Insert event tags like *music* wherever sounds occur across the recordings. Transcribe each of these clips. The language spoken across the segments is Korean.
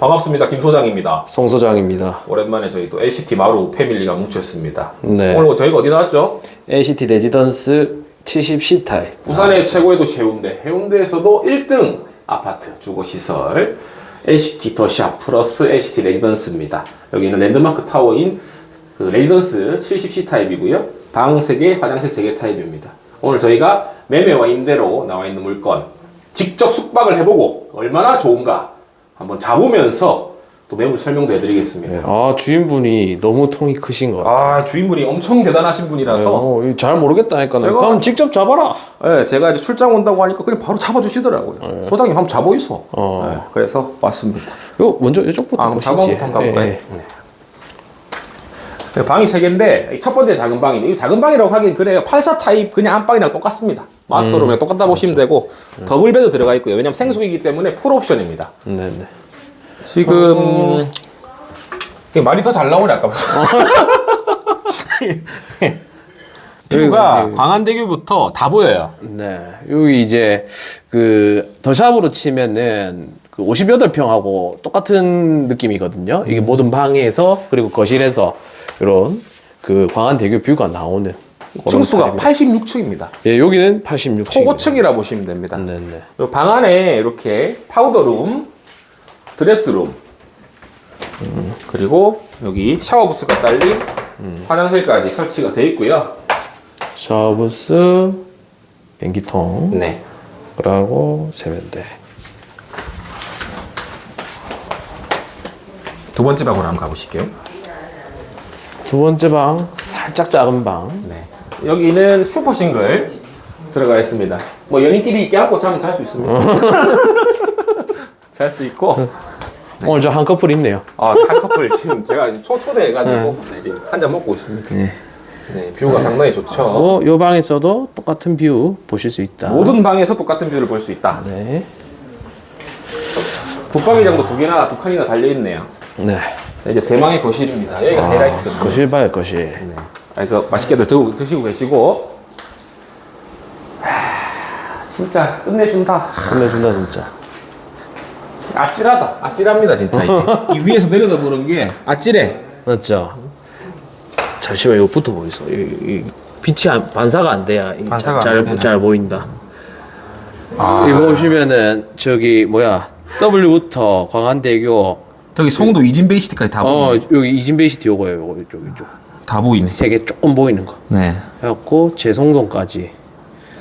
반갑습니다. 김 소장입니다. 송 소장입니다. 오랜만에 저희 또 LCT 마루 패밀리가 뭉쳤습니다. 네. 오늘 저희가 어디 나왔죠? NCT 레지던스 70C 타입. 부산의 최고의 도시 해운대. 해운대에서도 1등 아파트 주거 시설 LCT 더샵 플러스 LCT 레지던스입니다. 여기는 랜드마크 타워인 그 레지던스 70C 타입이고요. 방 3개, 화장실 3개 타입입니다. 오늘 저희가 매매와 임대로 나와 있는 물건 직접 숙박을 해보고 얼마나 좋은가 한번 자보면서 또 매물 설명도 해드리겠습니다. 아 주인분이 너무 통이 크신 것 같아요. 아 주인분이 엄청 대단하신 분이라서 어, 이거 잘 모르겠다니까. 제가- 그럼 직접 잡아라. 네, 제가 이제 출장 온다고 하니까 그냥 바로 잡아주시더라고요. 소장님 한번 잡아 있어. 어. 네, 그래서 왔습니다. 이거 먼저 이쪽부터 아, 그럼 보시지. 작업부터 한번 가볼까요? 예, 예. 네, 방이 세 개인데 첫 번째 작은 방인데 이 작은 방이라고 하긴 그래요. 84 타입 그냥 안방이랑 똑같습니다. 마스터룸이랑 똑같다 보시면 되고 더블 베드 들어가 있고요. 왜냐면 생수기이기 때문에 풀 옵션입니다. 네네. 지금 이게 말이 더 잘 나오네 아까보다. 뷰가 여기- 광안대교부터 다 보여요. 네. 여기 이제 그 더샵으로 치면은 그 58평하고 똑같은 느낌이거든요. 이게 모든 방에서 그리고 거실에서 이런 그 광안대교 뷰가 나오는 층수가 타입이에요. 86층입니다. 예, 여기는 86층. 초고층이라 보시면 됩니다. 네네. 요방 안에 이렇게 파우더룸, 드레스룸, 그리고 여기 샤워 부스가 딸린 화장실까지 설치가 되어 있고요. 샤워부스, 변기통, 네. 그리고 세면대. 두 번째 방으로 한번 가보실게요. 두 번째 방, 살짝 작은 방. 네. 여기는 슈퍼 싱글 들어가 있습니다. 뭐 연인끼리 껴안고 자면 잘 수 있습니다. *laughs* 잘 수 있고. 오늘 저 한 커플 있네요. 아, 한 커플 지금 제가 이제 초 초대해가지고 네, 지금 한잔 먹고 있습니다. 네. 뷰가 상당히 좋죠. 어, 요 방에서도 똑같은 뷰 보실 수 있다. 모든 방에서 똑같은 뷰를 볼 수 있다. 네. 붙박이장도 두 개나 두 칸이나 달려 있네요. 네. 이제 대망의 거실입니다. 여기가 하이라이트거든요. 거실 봐요, 거실. 네. 아, 그 맛있게들 드, 드시고 계시고. 하, 진짜 끝내준다. 끝내준다, 진짜. 아찔하다. 아찔합니다, 진짜 이게. *laughs* 이 위에서 내려다보는 게 아찔해. 맞죠? 잠시만, 이거 붙어 보이소. 이, 이 빛이 안, 반사가 안 돼야 이 반사가 잘, 안 되네. 잘 보인다. 아. 이거 보시면은 저기 뭐야 W부터 광안대교 저기 송도 이진베이시티까지 다어 여기 이진베이시티 요거예요 요거 이쪽 이쪽 다 보이네. 세 개 조금 보이는 거 네. 해갖고 제송동까지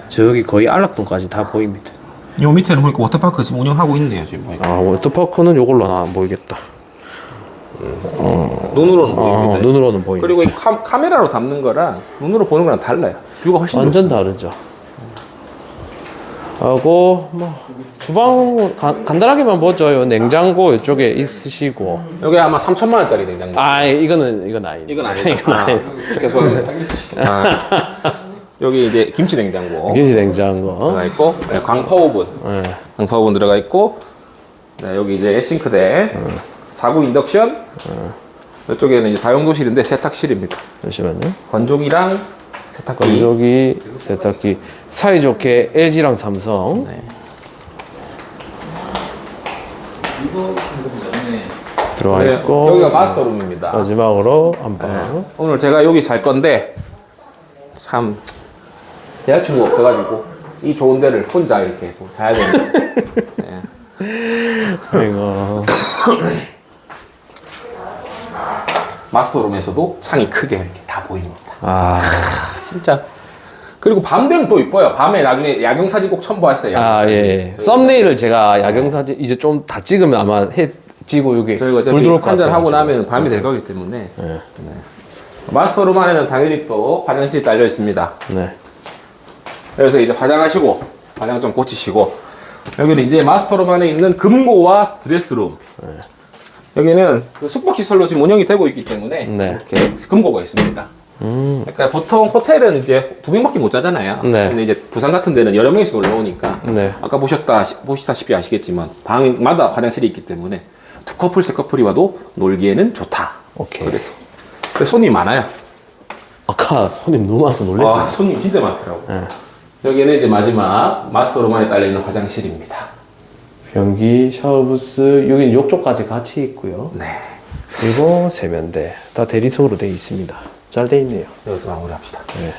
저기 거의 안락동까지 다 보입니다 요 밑에는 보니까 워터파크 지금 운영하고 있네요, 지금 보니까. 아 워터파크는 요걸로는 안 보이겠다 눈으로는 어, 보입니다. 눈으로는 보입니다 그리고 이 카, 카메라로 담는 거랑 눈으로 보는 거랑 달라요. 뷰가 훨씬 완전 다르죠 하고 뭐 주방 간- 간단하게만 보죠 요 냉장고 이쪽에 있으시고 여기 아마 3천만 원짜리 냉장고. 아 이거는 이건 아니다 이건 아니다. 이건 아, 죄송합니다. *laughs* 아, 여기 이제 김치 냉장고 김치 냉장고 들어가 있고 네, 광파 오븐, 네. 광파 오븐 들어가 있고 네, 여기 이제 싱크대, 사구 인덕션. 이쪽에는 이제 다용도실인데 세탁실입니다. 잠시만요 건조기랑 세탁기. 건조기, 세탁기 사이좋게 LG랑 삼성 네. 들어와 네, 있고 여기가 마스터룸입니다. 마지막으로 한방 오늘 제가 여기 잘 건데 참 여자친구 없어가지고 이 좋은 데를 혼자 이렇게 또 자야 되는데 *laughs* 네. 이거 마스터룸에서도 창이 크게 이렇게 다 보입니다. 아, 진짜. 그리고 밤 되면 또 이뻐요. 밤에 나중에 야경 사진 꼭 첨부했어요. 아 예. 썸네일을 제가 야경 사진 이제 좀 다 찍으면 아마 해 지고 여기 저희가 불 어차피 들어올 것 한잔 하고 같아가지고. 나면 밤이 될 거기 때문에 네. 마스터룸 안에는 당연히 또 화장실이 딸려 있습니다. 네. 그래서 이제 화장하시고 화장 좀 고치시고 여기는 이제 마스터룸 안에 있는 금고와 드레스룸. 여기는 그 숙박시설로 지금 운영이 되고 있기 때문에 네. 이렇게 금고가 있습니다. 그러니까 보통 호텔은 이제 두 명밖에 못 자잖아요. 네. 근데 이제 부산 같은 데는 여러 명이서 올라오니까 네. 아까 보셨다 보시다시피 아시겠지만 방마다 화장실이 있기 때문에 두 커플 세 커플이 와도 놀기에는 좋다. 오케이. 그래서 손님이 많아요. 아까 손님 너무 많아서 놀랐어요. 아, 손님 진짜 많더라고. 여기는 이제 마지막 마스터룸 안에 딸려 있는 화장실입니다. 변기, 샤워부스, 여기 욕조까지 같이 있고요. 네. 그리고 세면대 다 대리석으로 되어 있습니다. 잘 돼 있네요. 여기서 마무리합시다. 네.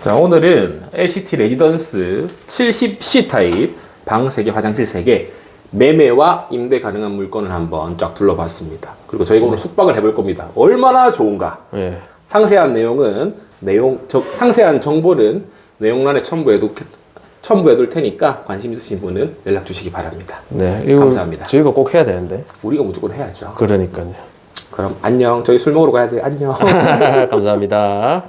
자, 오늘은 LCT 레지던스 70C 타입 방 3개, 화장실 3개 매매와 임대 가능한 물건을 한번 쫙 둘러봤습니다. 그리고 저희가 오늘 숙박을 해볼 겁니다. 얼마나 좋은가? 네. 상세한 내용은 내용 저, 상세한 정보는 내용란에 첨부해둘 첨부해 둘 테니까 관심 있으신 분은 연락 주시기 바랍니다. 네. 이거 감사합니다. 저희가 꼭 해야 되는데. 우리가 무조건 해야죠. 그러니까요. 그럼 안녕. 저희 술 먹으러 가야 돼. 안녕. *laughs* 감사합니다.